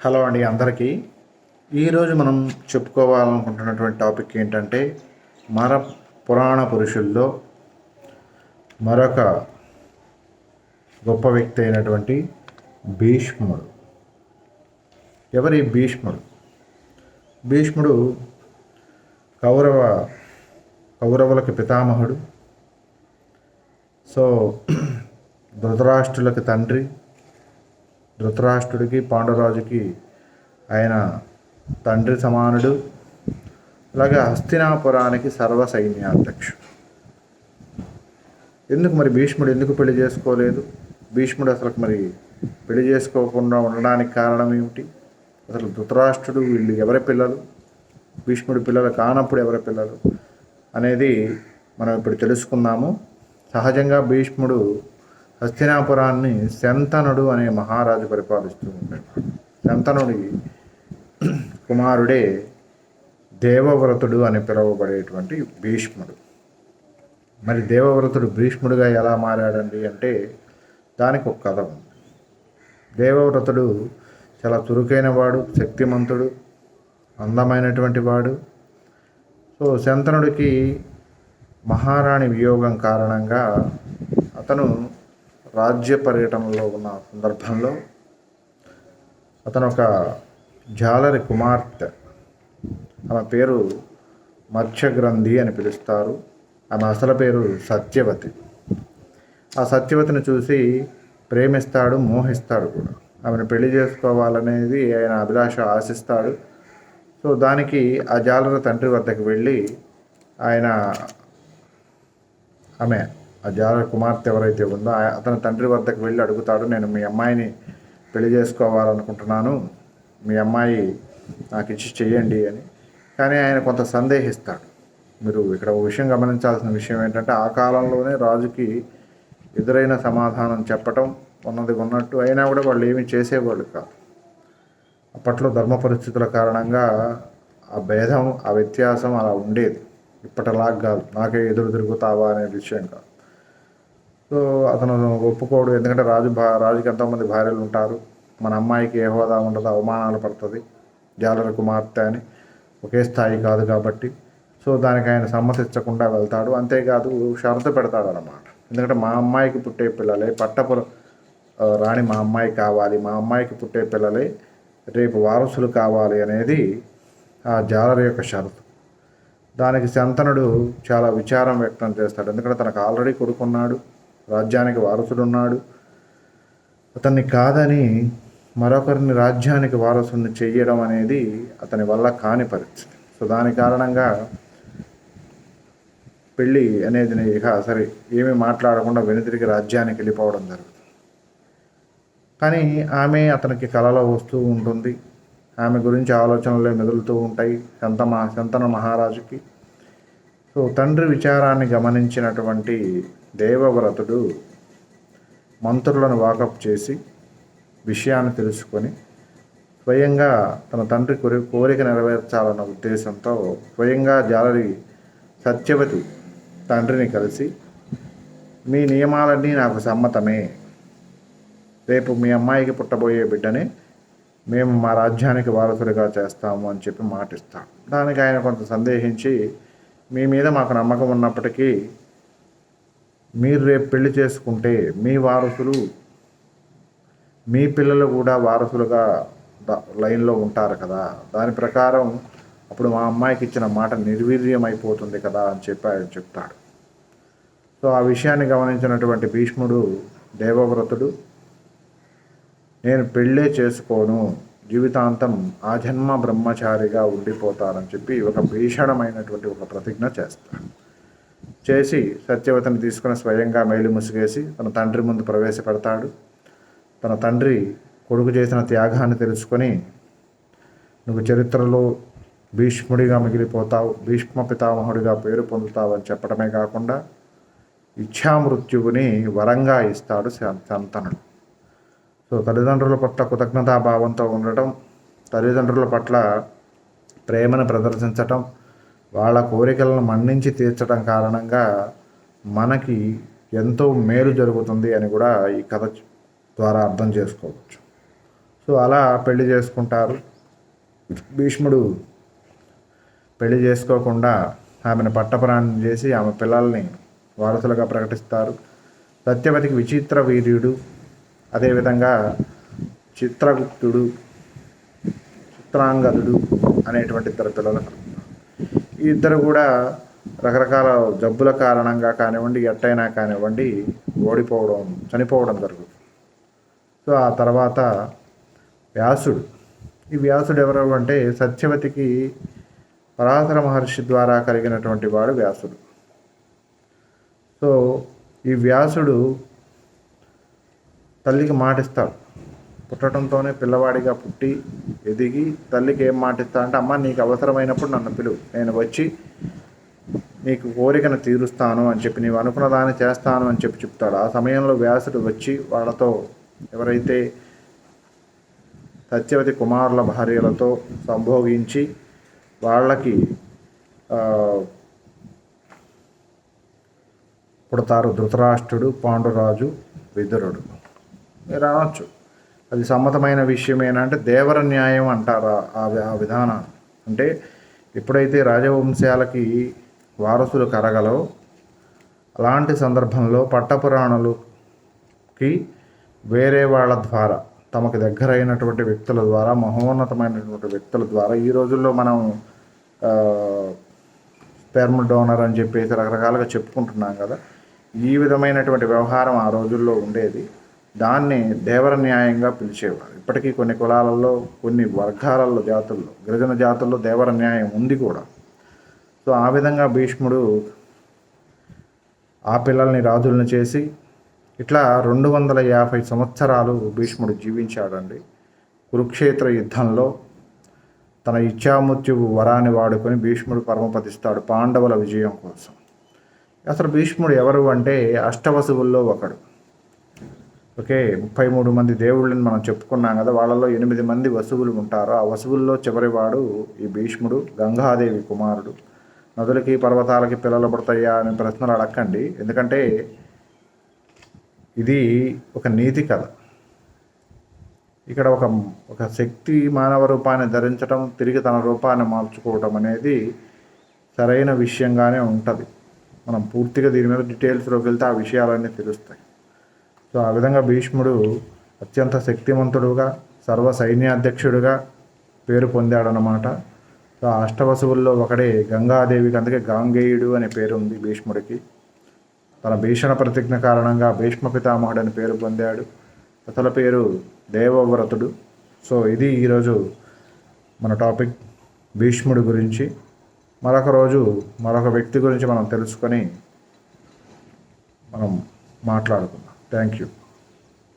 Hello అండి అందరికీ. ఈరోజు మనం చెప్పుకోవాలనుకుంటున్నటువంటి టాపిక్ ఏంటంటే మర పురాణ పురుషుల్లో మరొక గొప్ప వ్యక్తి అయినటువంటి భీష్ముడు. ఎవరి భీష్ముడు? భీష్ముడు కౌరవ కౌరవులకు పితామహుడు. సో ధృతరాష్ట్రులకి తండ్రి. ధృతరాష్ట్రుడికి పాండురాజుకి ఆయన తండ్రి సమానుడు. అలాగే హస్తినాపురానికి సర్వ సైన్యాధ్యక్షుడు. ఎందుకు మరి భీష్ముడు ఎందుకు పెళ్ళి చేసుకోలేదు? భీష్ముడు అసలు మరి పెళ్ళి చేసుకోకుండా ఉండడానికి కారణం ఏమిటి? అసలు ధృతరాష్ట్రుడు వీళ్ళు ఎవరి పిల్లలు? భీష్ముడి పిల్లలు కానప్పుడు ఎవరి పిల్లలు? అనేది మనం ఇప్పుడు తెలుసుకుందాము. సహజంగా భీష్ముడు హస్తినాపురాన్ని శంతనుడు అనే మహారాజు పరిపాలిస్తూ ఉంటాడు. శంతనుడి కుమారుడే దేవవ్రతుడు అని పిలువబడేటువంటి భీష్ముడు. మరి దేవవ్రతుడు భీష్ముడిగా ఎలా మారాడండి అంటే దానికి ఒక కథ ఉంది. దేవవ్రతుడు చాలా చురుకైన వాడు శక్తిమంతుడు అందమైనటువంటి వాడు. సో శంతనుడికి మహారాణి వియోగం కారణంగా అతను రాజ్య పర్యటనలో ఉన్న సందర్భంలో అతను ఒక జాలరి కుమార్తె. ఆమె పేరు మత్స్యగ్రంథి అని పిలుస్తారు. ఆమె అసలు పేరు సత్యవతి. ఆ సత్యవతిని చూసి ప్రేమిస్తాడు మోహిస్తాడు కూడా. ఆమెను పెళ్ళి చేసుకోవాలనేది ఆయన అభిలాష ఆశిస్తాడు. సో దానికి ఆ జాలర తండ్రి వద్దకు వెళ్ళి ఆయన ఆమె ఆ జార కుమార్తె ఎవరైతే ఉందో అతని తండ్రి వద్దకు వెళ్ళి అడుగుతాడు నేను మీ అమ్మాయిని పెళ్ళి చేసుకోవాలనుకుంటున్నాను మీ అమ్మాయి నాకు ఇచ్చి చెయ్యండి అని. కానీ ఆయన కొంత సందేహిస్తాడు. మీరు ఇక్కడ ఒక విషయం గమనించాల్సిన విషయం ఏంటంటే ఆ కాలంలోనే రాజుకి ఎదురైన సమాధానం చెప్పటం ఉన్నది ఉన్నట్టు అయినా కూడా వాళ్ళు ఏమీ చేసేవాళ్ళు కాదు. అప్పట్లో ధర్మ పరిస్థితుల కారణంగా ఆ భేదం ఆ వ్యత్యాసం అలా ఉండేది. ఇప్పటిలాగా కాదు. నాకే ఎదురు తిరుగుతావా అనే విషయం కాదు. సో అతను ఒప్పుకోడు. ఎందుకంటే రాజు భా రాజుకి ఎంతోమంది భార్యలు ఉంటారు. మన అమ్మాయికి ఏ హోదా ఉండదు అవమానాలు పడుతుంది. జాలర కుమార్తె అని ఒకే స్థాయి కాదు కాబట్టి. సో దానికి ఆయన సమ్మతించకుండా వెళ్తాడు. అంతేకాదు షరతు పెడతాడు అనమాట ఎందుకంటే మా అమ్మాయికి పుట్టే పిల్లలే. పట్టపుర రాణి మా అమ్మాయి కావాలి. మా అమ్మాయికి పుట్టే పిల్లలే. రేపు వారసులు కావాలి అనేది ఆ జాలర యొక్క షరతు. దానికి శంతనుడు చాలా విచారం వ్యక్తం చేస్తాడు. ఎందుకంటే తనకు ఆల్రెడీ కొడుకున్నాడు. రాజ్యానికి వారసుడున్నాడు. అతన్ని కాదని మరొకరిని రాజ్యానికి వారసుని చెయ్యడం అనేది అతని వల్ల కాని పరిస్థితి. సో దాని కారణంగా పెళ్ళి అనేది ఇక సరే ఏమీ మాట్లాడకుండా వెనుతిరిగి రాజ్యానికి వెళ్ళిపోవడం జరుగుతుంది. కానీ ఆమె అతనికి కలలో వస్తూ ఉంటుంది. ఆమె గురించి ఆలోచనలే మెదులుతూ ఉంటాయి. శంత మహా శంతన మహారాజుకి సో తండ్రి విచారాన్ని గమనించినటువంటి దేవవ్రతుడు మంత్రులను వాకప్ చేసి విషయాన్ని తెలుసుకొని స్వయంగా తన తండ్రి కోరి కోరిక నెరవేర్చాలన్న ఉద్దేశంతో స్వయంగా జాలరి సత్యవతి తండ్రిని కలిసి మీ నియమాలన్నీ నాకు సమ్మతమే. రేపు మీ అమ్మాయికి పుట్టబోయే బిడ్డని మేము మా రాజ్యానికి వారసుడిగా చేస్తాము అని చెప్పి మాటిస్తాం దానికి ఆయన కొంత సందేహించి మీ మీద మాకు నమ్మకం ఉన్నప్పటికీ మీరు రేపు పెళ్ళి చేసుకుంటే మీ వారసులు మీ పిల్లలు కూడా వారసులుగా లైన్లో ఉంటారు కదా. దాని ప్రకారం అప్పుడు మా అమ్మాయికి ఇచ్చిన మాట నిర్వీర్యం అయిపోతుంది కదా అని చెప్పి ఆయన చెప్తాడు. సో ఆ విషయాన్ని గమనించినటువంటి భీష్ముడు దేవవ్రతుడు నేను పెళ్ళే చేసుకోను జీవితాంతం ఆ జన్మ బ్రహ్మచారిగా ఉండిపోతారని చెప్పి ఒక భీషణమైనటువంటి ఒక ప్రతిజ్ఞ చేస్తాడు. చేసి సత్యవతిని తీసుకుని స్వయంగా మేలు ముసుగేసి తన తండ్రి ముందు ప్రవేశపెడతాడు. తన తండ్రి కొడుకు చేసిన త్యాగాన్ని తెలుసుకొని నువ్వు చరిత్రలో భీష్ముడిగా మిగిలిపోతావు భీష్మ పితామహుడిగా పేరు పొందుతావు అని చెప్పడమే కాకుండా ఇచ్ఛామృత్యువుని వరంగా ఇస్తాడు శాంతనుడు సో తల్లిదండ్రుల పట్ల కృతజ్ఞతాభావంతో ఉండటం తల్లిదండ్రుల పట్ల ప్రేమను ప్రదర్శించటం వాళ్ళ కోరికలను మన్నించి తీర్చడం కారణంగా మనకి ఎంతో మేలు జరుగుతుంది అని కూడా ఈ కథ ద్వారా అర్థం చేసుకోవచ్చు. సో అలా పెళ్ళి చేసుకుంటారు. భీష్ముడు పెళ్ళి చేసుకోకుండా ఆమెను పట్టప్రాణం చేసి ఆమె పిల్లల్ని వారసులుగా ప్రకటిస్తారు. సత్యవతికి విచిత్ర వీర్యుడు అదేవిధంగా చిత్రగుప్తుడు చిత్రాంగదుడు అనేటువంటి ఇద్దరు పిల్లలు ఈ ఇద్దరు కూడా రకరకాల జబ్బుల కారణంగా కానివ్వండి ఎట్టయినా కానివ్వండి ఓడిపోవడం చనిపోవడం జరుగుతుంది. సో ఆ తర్వాత వ్యాసుడు. ఈ వ్యాసుడు ఎవరు అంటే సత్యవతికి పరాశర మహర్షి ద్వారా కలిగినటువంటి వాడు వ్యాసుడు. సో ఈ వ్యాసుడు తల్లికి మాటిస్తాడు పుట్టడంతోనే పిల్లవాడిగా పుట్టి ఎదిగి తల్లికి ఏం మాటిస్తా అంటే అమ్మ నీకు అవసరమైనప్పుడు నన్ను పిలువు. నేను వచ్చి నీకు కోరికను తీరుస్తాను అని చెప్పి నీవు అనుకున్న దాన్ని చేస్తాను అని చెప్పి చెప్తాడు. ఆ సమయంలో వ్యాసుడు వచ్చి వాళ్ళతో ఎవరైతే సత్యవతి కుమారుల భార్యలతో సంభోగించి వాళ్ళకి పుడతారు ధృతరాష్ట్రుడు పాండురాజు విదురుడు. మీరు అనొచ్చు అది సమ్మతమైన విషయమేనంటే దేవర న్యాయం అంటారు ఆ- విధానాన్ని వి- ఆ విధానం అంటే ఎప్పుడైతే రాజవంశాలకి వారసులు కరగలో అలాంటి సందర్భంలో పట్టపురాణులకి వేరే వాళ్ళ ద్వారా తమకు దగ్గరైనటువంటి వ్యక్తుల ద్వారా మహోన్నతమైనటువంటి వ్యక్తుల ద్వారా ఈ రోజుల్లో మనం స్పెర్మ్ డోనర్ అని చెప్పేసి రకరకాలుగా చెప్పుకుంటున్నాం కదా ఈ విధమైనటువంటి వ్యవహారం ఆ రోజుల్లో ఉండేది. దాన్ని దేవర న్యాయంగా పిలిచేవారు. ఇప్పటికీ కొన్ని కులాలలో కొన్ని వర్గాలలో జాతుల్లో గిరిజన జాతుల్లో దేవర న్యాయం ఉంది కూడా. సో ఆ విధంగా భీష్ముడు ఆ పిల్లల్ని రాజులను చేసి ఇట్లా రెండు వందల యాభై సంవత్సరాలు భీష్ముడు జీవించాడండి. కురుక్షేత్ర యుద్ధంలో తన ఇచ్చామృత్యువు వరాన్ని వాడుకొని భీష్ముడు పరమపదిస్తాడు పాండవుల విజయం కోసం. అసలు భీష్ముడు ఎవరు అంటే అష్టవసువుల్లో ఒకడు. ఓకే ముప్పై మూడు మంది దేవుళ్ళని మనం చెప్పుకున్నాం కదా వాళ్ళలో ఎనిమిది మంది వసువులు ఉంటారు. ఆ వసువుల్లో చివరివాడు ఈ భీష్ముడు గంగాదేవి కుమారుడు. నదులకి పర్వతాలకి పిల్లలు పడతాయా అనే ప్రశ్నలు అడగండి ఎందుకంటే ఇది ఒక నీతి కథ. ఇక్కడ ఒక ఒక శక్తి మానవ రూపాన్ని ధరించడం తిరిగి తన రూపాన్ని మార్చుకోవటం అనేది సరైన విషయంగానే ఉంటుంది. మనం పూర్తిగా దీని మీద డీటెయిల్స్లోకి వెళ్తే ఆ విషయాలన్నీ తెలుస్తాయి. సో ఆ విధంగా భీష్ముడు అత్యంత శక్తివంతుడుగా సర్వ సైన్యాధ్యక్షుడుగా పేరు పొందాడనమాట సో ఆ అష్టవసువుల్లో ఒకడే గంగాదేవికి అందుకే గాంగేయుడు అనే పేరు ఉంది భీష్ముడికి. తన భీషణ ప్రతిజ్ఞ కారణంగా భీష్మ పితామహుడు అని పేరు పొందాడు. అతల పేరు దేవవ్రతుడు. సో ఇది ఈరోజు మన టాపిక్ భీష్ముడి గురించి. మరొక రోజు మరొక వ్యక్తి గురించి మనం తెలుసుకొని మనం మాట్లాడుకుందాం. Thank you.